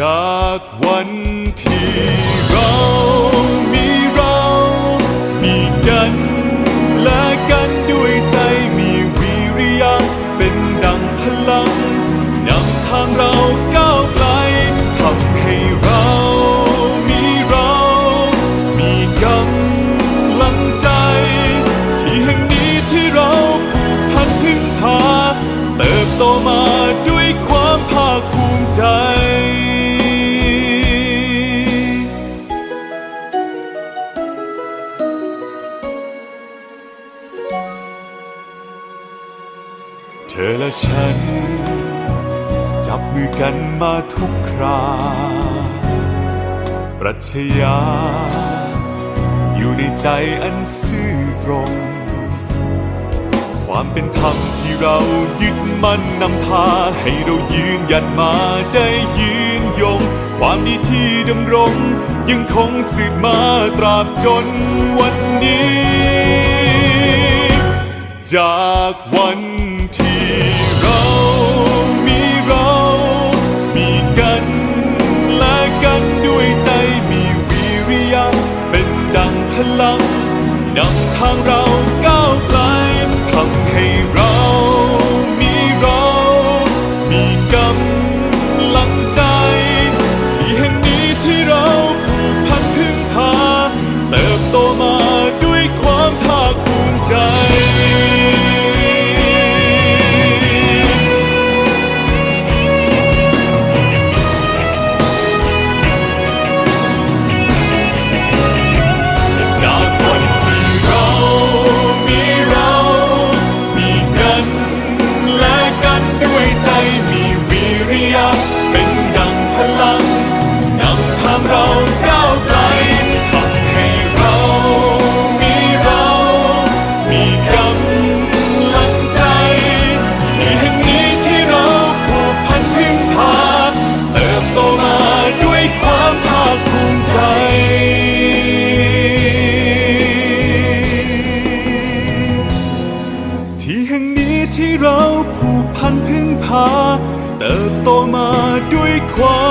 จากวันที่เรามีเรา มีกันและกันด้วยใจมีวิริยะ เป็นดังพลังนำทางเราก้าวไกลทำให้เรา มีเรา มีกำลังใจ ที่แห่งนี้ที่เราผูกพันพึ่งพา เติบโตมาด้วยความภาคภูมิใจ อและฉัน จับมือกันมาทุกครา ปรัชญาอยู่ในใจอันซื่อตรง ความเป็นธรรมที่เรายึดมั่นนำพา ให้เรายืนหยัดมาได้ยืนยง ความดีที่ดำรง ยังคงสืบมาตราบจนวันนี้ จากวัน ทางเราก้าวไกลทำให้เรามีเรา มีกำลังใจ ที่แห่งนี้ที่เราผูกพันพึ่งพาเติบโตมา ที่แห่งนี้ที่เราผูกพันพึ่งพา เติบโตมาด้วยความ